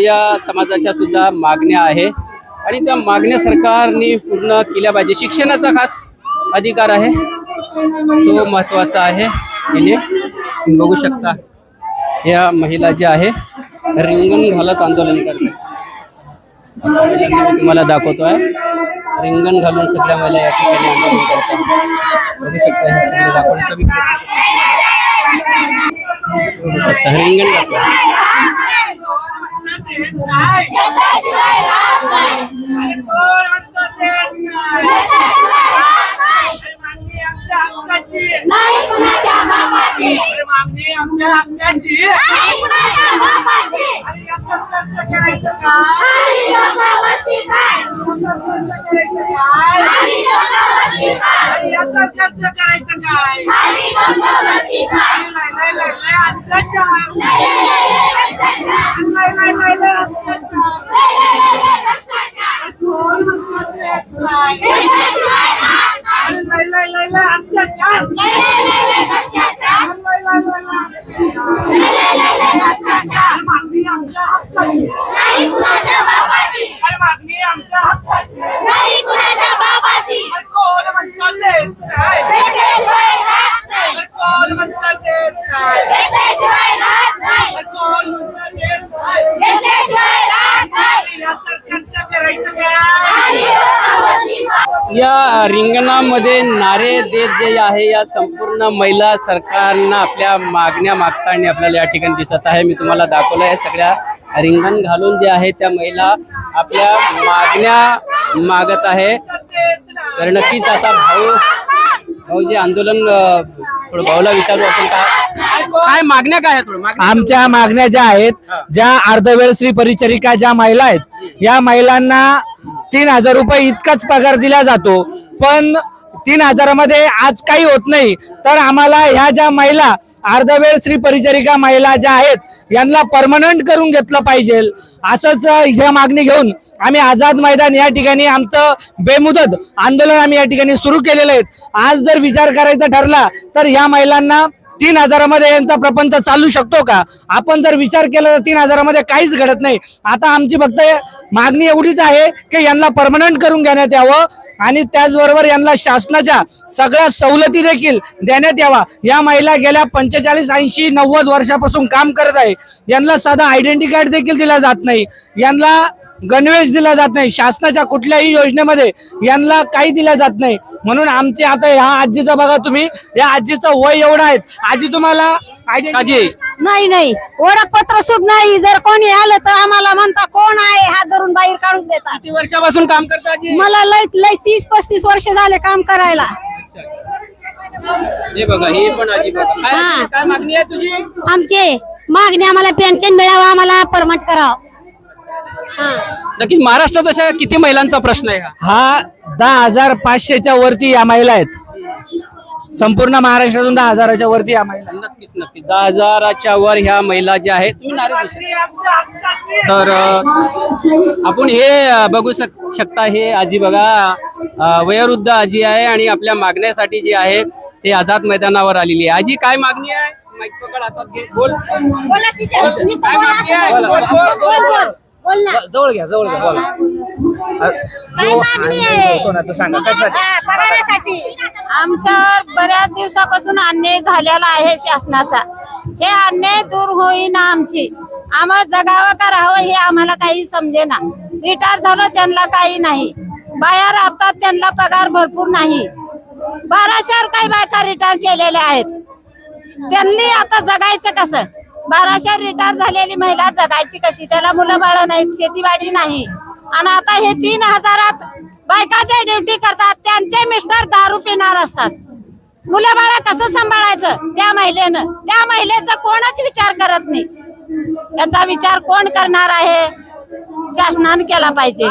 या समाजाच्या सुद्धा मागण्या आहे. आणि त्या मागण्या सरकारने पूर्ण केल्या पाहिजे. शिक्षणाचा खास अधिकार आहे. तो महत्त्वाचा आहे. याने बघू शकता. या महिला ज्या आहे रिंगण घालत आंदोलन करतात. मी तुम्हाला दाखवतो आहे रिंगण घालून सगळ्या महिला या ठिकाणी आंदोलन करतात. बघू शकता हे सगळे दाखवण्याचा बघू शकता. रिंगण घालतात करायचं काय आणि लोकांवरती काय करायचं काय आणि लोकांवरती काय आणि आता चर्चा करायचं काय आणि लोकांवरती काय नाही नाही नाही नाही अत्याचार लय, लय, लय, लय, भ्रष्टाचार. नाही नाही नाही नाही अत्याचार लय, लय, लय, लय, भ्ष्टाचार. कोण म्हणतं ते नाही घेतल्याशिवाय राहत नाही. नाही नाही नाही नाही अत्याचार लय, लय, लय, लय, भ्ष्टाचार. नाही नाही नाही नाही लय, लय, लय, लय, भ्ष्टाचार. मागणी आमच्या हक्काची नाही कुणाच्या बापाची अरे मागणी आमच्या हक्काची नाही कुणाच्या बापाची अरे कोण म्हणतं ते नाही घेतल्याशिवाय राहत नाही. अरे कोण म्हणतं ते नाही घेतल्याशिवाय राहत नाही. अरे कोण म्हणतं ते नाही घेतल्याशिवाय राहत नाही. या सरकारचं करायचं काय आणि लोकांवरती काय? या रिंगणामध्ये नारे देत जे आहे या संपूर्ण महिला सरकारनं आपल्या मागण्या मागताना आपल्याला या ठिकाणी दिसत आहे. मी तुम्हाला दाखवलं आहे सगळ्या रिंगण घालून जे आहे त्या महिला आपल्या मागण्या मागत आहे. तर नक्कीच आता भाऊ भाऊ जे आंदोलन थोडं भाऊला विचारू आपण काय काय मागण्या काय आहेत आमच्या मागण्या ज्या आहेत ज्या अर्धवेळ श्री परिचरिका ज्या महिला आहेत या महिलांना तीन हजार रुपये इतकाच पगार दिला जातो. पण तीन हजारामध्ये आज काही होत नाही. तर आम्हाला ह्या ज्या महिला अर्धवेळ श्री परिचारिका महिला ज्या आहेत यांना परमनंट करून घेतलं पाहिजे. असंच ह्या मागणी घेऊन आम्ही आझाद मैदान या ठिकाणी आमचं बेमुदत आंदोलन आम्ही या ठिकाणी सुरू केलेलं आहे. आज जर विचार करायचा ठरला तर ह्या महिलांना तीन हजारामध्ये यांचा प्रपंच चालू शकतो का? आपण जर विचार केला तर तीन हजारामध्ये काहीच घडत नाही. आता आमची फक्त मागणी एवढीच आहे की यांना परमनंट करून घेण्यात यावं आणि त्याचबरोबर यांना शासनाच्या सगळ्या सवलती देखील देण्यात यावा. या महिला गेल्या पंचेचाळीस ऐंशी नव्वद वर्षापासून काम करत आहे. यांना साधा आयडेंटिटी कार्ड देखील दिला जात नाही. यांना गणवेश दिला जात नाही. शासनाच्या कुठल्याही योजनेमध्ये यांना काही दिलं जात नाही. म्हणून आमचे आता ह्या आजीचं बघा तुम्ही. या आजीचं वय एवढं आहे. आजी तुम्हाला आजी. नाही नाही. ओळखपत्र सुद्धा नाही. जर कोणी आलं तर आम्हाला म्हणता कोण आहे? हात धरून बाहेर काढून देतात. किती वर्षापासून काम करता आजी? मला लय लय तीस पस्तीस वर्ष झाले काम करायला. हे बघा ही पण आजी बघा. काय हा. काय मागणी आहे तुझी? आमचे मागणी आम्हाला पेन्शन मिळावं आम्हाला परमट करावं. हा नक्कीच महाराष्ट्रात अशा किती महिलांचा प्रश्न आहे हा दहा हजार पाचशेच्या वरती या महिला आहेत संपूर्ण महाराष्ट्रातून दहा हजाराच्या वरती या महिला आहेत. नक्कीच नक्कीच दहा हजाराच्या वर ह्या महिला ज्या आहेत तुम्ही नारे देऊ शकता. तर अ, आपण हे अ, बघू शक- शकता हे आजी बघा अ, वयोवृद्ध आजी आहे आणि आपल्या मागण्यासाठी जी आहे ते आझाद मैदानावर आलेली आहे आजी काय मागणी आहे माईक पकड हातात घे बोल बोला तिच्या नुसतं काय बोला मागणी असं. आहे? बोल, बोल, बोल, बोल. बोल ना जवळ घ्या जवळ घ्या बोला. काय मागणी आहे? तो ना तो सांगा कशासाठी? हा, पगारासाठी. आमच्यावर बऱ्याच दिवसापासून अन्याय झालेला आहे शासनाचा. हे अन्याय दूर होईना आमची. आम्हाला जगावं का राहावं हे आम्हाला काही समजेना. रिटायर झालं त्यांना काही नाही. बाया राबतात त्यांना पगार भरपूर नाही. बाराशेवर काही बायका रिटायर केलेल्या आहेत. त्यांनी आता जगायचं कसं? बाराशे रिटायर झालेली महिला जगायची कशी? त्याला मुलं बाळ नाहीत शेतीवाडी नाही. आणि आता हे तीन हजारात बायकाचे ड्युटी करतात त्यांचे मिस्टर दारू पिणार असतात. मुलं बाळा कसं सांभाळायचं? त्या महिलेनं. त्या महिलेचा कोणच विचार करत नाही. याचा विचार कोण करणार आहे? शासनाने केला पाहिजे.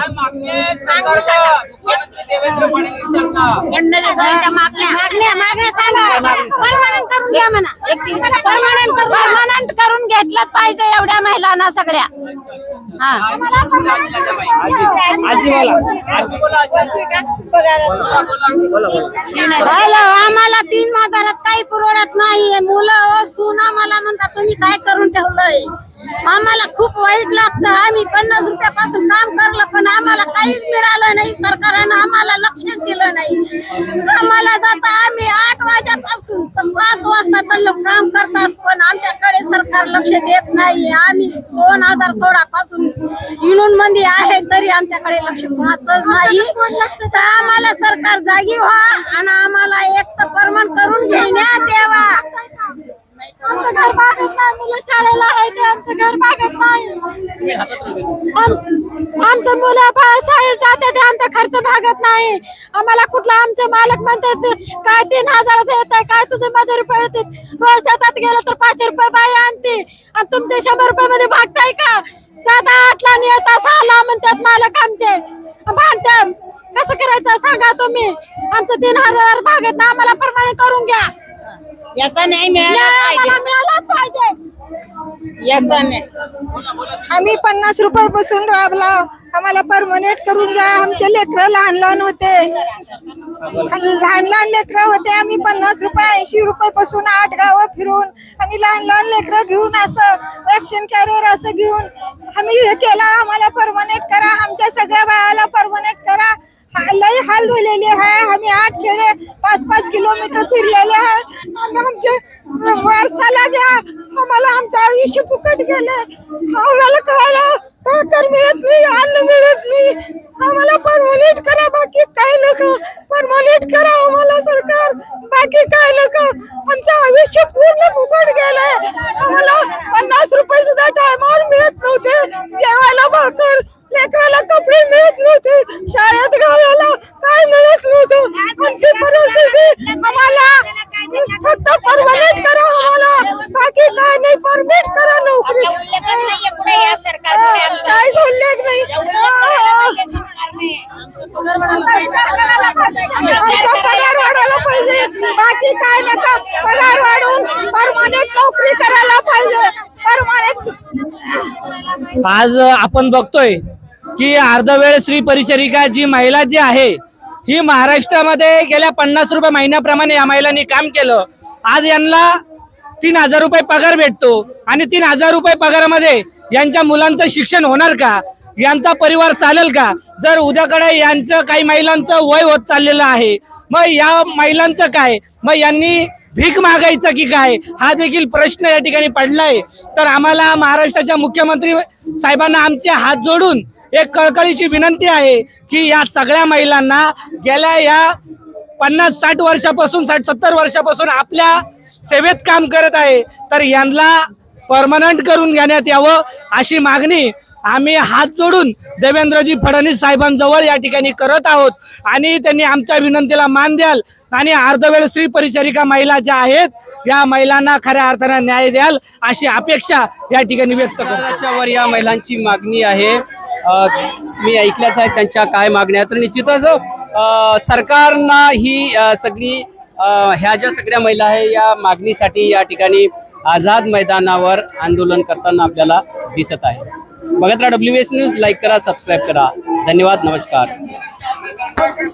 मागण्या मागण्या सांगा. करून घ्या म्हणा परमनंट करून परमनंट करून घेतलंच पाहिजे एवढ्या महिलांना सगळ्या. हा. बोला आम्हाला तीन हजारात काही पुरवडत नाही मुलं सून आम्हाला म्हणतात तुम्ही काय करून ठेवलंय? आम्हाला खूप वाईट लागतं. आम्ही पन्नास रुपयापासून काम करलं पण आम्हाला काहीच मिळालं नाही. सरकारनं आम्हाला लक्षच दिलं नाही. आम्हाला जाता आम्ही पाच वाजता तर लोक काम करतात पण आमच्याकडे सरकार लक्ष देत नाही. आम्ही दोन हजार सोळा पासून इलून मध्ये आहे तरी आमच्याकडे लक्ष कोणाच नाही. तर आम्हाला सरकार जागी व्हा आणि आम्हाला एक तर परमन करून घेण्यात यावा नाही मुलं शाळेला आहे ते आमचं घर भागत नाही. आम- आमचं मुलं शाळेत जाते ते आमचा खर्च भागत नाही. आम्हाला कुठला आमचे मालक म्हणतात काय तीन हजाराचं येत आहे काय तुझे मजुरी पडते? रोज शेतात गेलं तर पाचशे रुपये बाई आणते. आणि तुमचे शंभर रुपये मध्ये भागताय का? जाता आठला येता सहाला म्हणतात मालक आमचे. भांडतात. कसं करायचं सांगा तुम्ही? आमचं तीन हजार भागत ना आम्हाला प्रमाणे करून घ्या. याचा न्याय न्याय मिळाला पाहिजे. याचा आम्ही पन्नास रुपयापासून राबला. आम्हाला परमनेंट करून द्या. आमचे लेकरं लहान लहान होते. लहान लहान लेकरं होते. आम्ही पन्नास रुपये ऐंशी रुपये पासून आठ गावं फिरून आम्ही लहान लहान लेकरं घेऊन असं ऍक्शन कॅरियर असं घेऊन आम्ही हे केला. आम्हाला परमनेंट करा. आमच्या सगळ्या बायाला परमनेंट करा. हा- हाल झालेली आहे. आम्ही आठ खेडे पाच पाच किलोमीटर फिरलेले आहे. आम्ही आमचे वारसाला घ्या आम्हाला आमचं आयुष्य फुकट गेले आम्हाला कळलं भाकर मिळत नाही अन्न मिळत नाही. आम्हाला परमनेंट करा बाकी काय नका. परमनेंट करा आम्हाला सरकार बाकी काय नका. आमचं आयुष्य पूर्ण फुकट गेलंय. आम्हाला पन्नास रुपये सुद्धा टायमावर मिळत नव्हते जेवायला भाकर लेकराला कपडे मिळत नव्हते शाळेत घालायला काय मिळत नव्हतं आमची परिस्थिती आम्हाला फक्त परमनेंट करा आम्हाला बाकी काय नाही परमिट करा नोकरी उल्लेखच नाहीये कुठे या सरकारमध्ये अं, आमचा. काहीच उल्लेख नाही अं, आमचा पगार वाढायला पाहिजे बाकी काय नका पगार वाढवून परमनेंट नोकरी करायला पाहिजे परमनेंट आज आपण बघतोय की अर्धवेळ स्त्री परिचारिका जी महिला जी आहे ही महाराष्ट्रामध्ये गेल्या पन्नास रुपये महिन्याप्रमाणे या महिलांनी काम केलं. आज यांना तीन हजार रुपये पगार भेटतो आणि तीन हजार रुपये पगारामध्ये यांच्या मुलांचं शिक्षण होणार का? यांचा परिवार चालेल का? जर उद्याकडे यांचं काही महिलांचं वय होत चाललेलं आहे मग या महिलांचं काय? मग यांनी भीक मागायचं की काय? हा देखील प्रश्न या ठिकाणी पडलाय. तर आम्हाला महाराष्ट्राच्या मुख्यमंत्री साहेबांना आमचे हात जोडून एक कळकळीची विनंती आहे की या सगळ्या महिलांना गेल्या या पन्नास साठ वर्षापासून साठ सत्तर वर्षापासून आपल्या सेवेत काम करत आहे. तर यांना परमनंट करून घेण्यात यावं अशी मागणी आम्ही हात जोडून देवेंद्रजी फडणवीस साहेबांजवळ या ठिकाणी करत आहोत. आणि त्यांनी आमच्या विनंतीला मान द्याल आणि अर्धवेळ स्त्री परिचारिका महिला ज्या आहेत या महिलांना खऱ्या अर्थानं न्याय द्याल अशी अपेक्षा या ठिकाणी व्यक्त करण्याच्यावर या महिलांची मागणी आहे. मी ऐकल्याच आहे त्यांच्या काय मागण्या तर निश्चितच सरकारना सरकारनं ही सगळी ह्या ज्या सगळ्या महिला आहे या मागणीसाठी या ठिकाणी आझाद मैदानावर आंदोलन करताना आपल्याला दिसत आहे. बघत राहा डब्ल्यू एस न्यूज लाईक करा सबस्क्राईब करा. धन्यवाद नमस्कार.